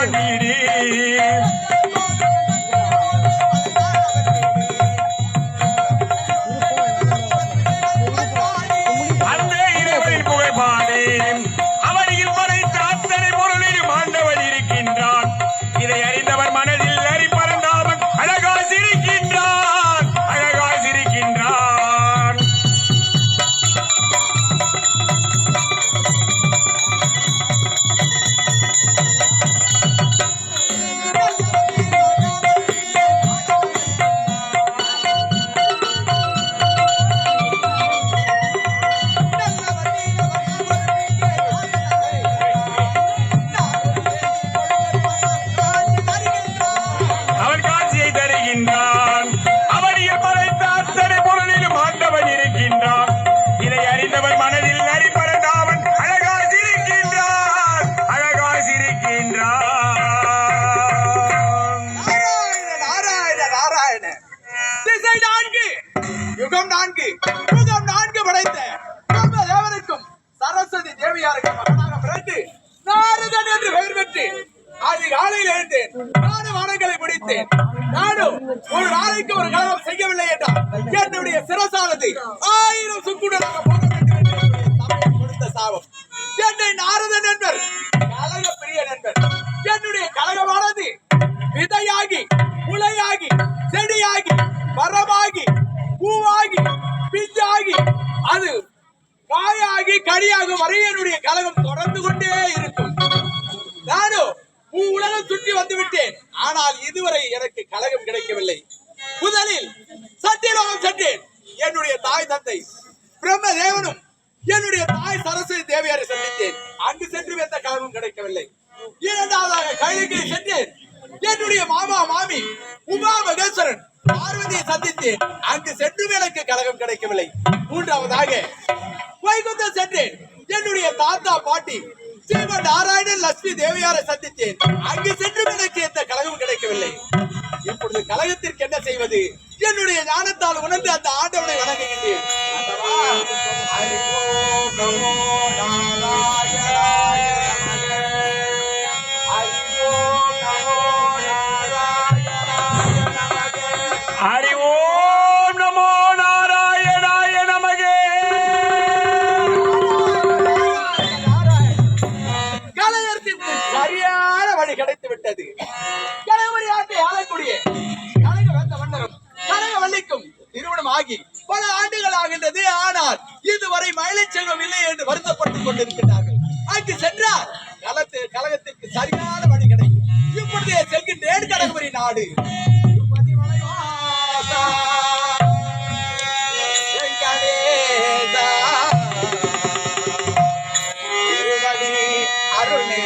வண்டியிடி நாராயண திசை நான்கு யுகம் நான்கு யுகம் நான்கு படைத்த தேவனுக்கும் சரஸ்வதி தேவியாருக்கும் மகனாக பிறந்து நாரதன் என்று பெயர் பெற்று அதிகாலையில் எழுந்தேன் நானும் வானங்களை முடித்தேன் நானும் ஒரு நாளைக்கு ஒரு கலவம் செய்யவில்லை என்றால் என்னுடைய சிரசானது ஆயிரம் சுக்குடனாக போக வேண்டும் என்று கொடுத்த சாபம். என்னை நாரதன் நண்பர் கலக பிரிய நண்பர் என்னுடைய கழகமானது விதையாகி உலையாகி அது காயாகி கனியாகும் வரை என்னுடைய கலகம் தொடர்ந்து கொண்டே இருக்கும். நானும் பூ உலகம் சுற்றி வந்து விட்டேன். ஆனால் இதுவரை எனக்கு கலகம் கிடைக்கவில்லை. முதலில் சத்தியலோகம் சென்றேன். என்னுடைய தாய் தந்தை பிரம்ம தேவனும் என்னுடைய தாய் சரஸ்வதி தேவியாரை சந்தித்தேன். அங்கு சென்று எந்த கழகம் கிடைக்கவில்லை. இரண்டாவதாக கைலிக்கு சென்றேன். என்னுடைய மாமா மாமி உமா மகேஸ்வரன் பார்வதியை சந்தித்து அங்கு சென்று எனக்கு கலகம் கிடைக்கவில்லை. மூன்றாவதாக வைகுந்தம் சென்றேன் என்னுடைய தாத்தா பாட்டி ஸ்ரீமன் நாராயணன் லட்சுமி தேவியாரை சந்தித்தேன் அங்கு சென்று எனக்கு எந்த கழகம் கிடைக்கவில்லை. இப்பொழுது கழகத்திற்கு என்ன செய்வது? என்னுடைய ஞானத்தால் உணர்ந்து அந்த ஆண்டவனை வணங்குகின்றேன். கிடைத்து விட்டது வள்ளிக்கும் திருமணம் ஆகி பல ஆண்டுகள் ஆகின்றது. ஆனால் இதுவரை மயிலச்செல்வம் இல்லை என்று வருத்தப்பட்டுக் கொண்டிருக்கிறார்கள் அங்கு சென்றால் கலத்து கழகத்திற்கு சரியான வழி கிடைக்கும். இப்பொழுது செல்கின்றேன் கனகபுரி நாடு. அருணே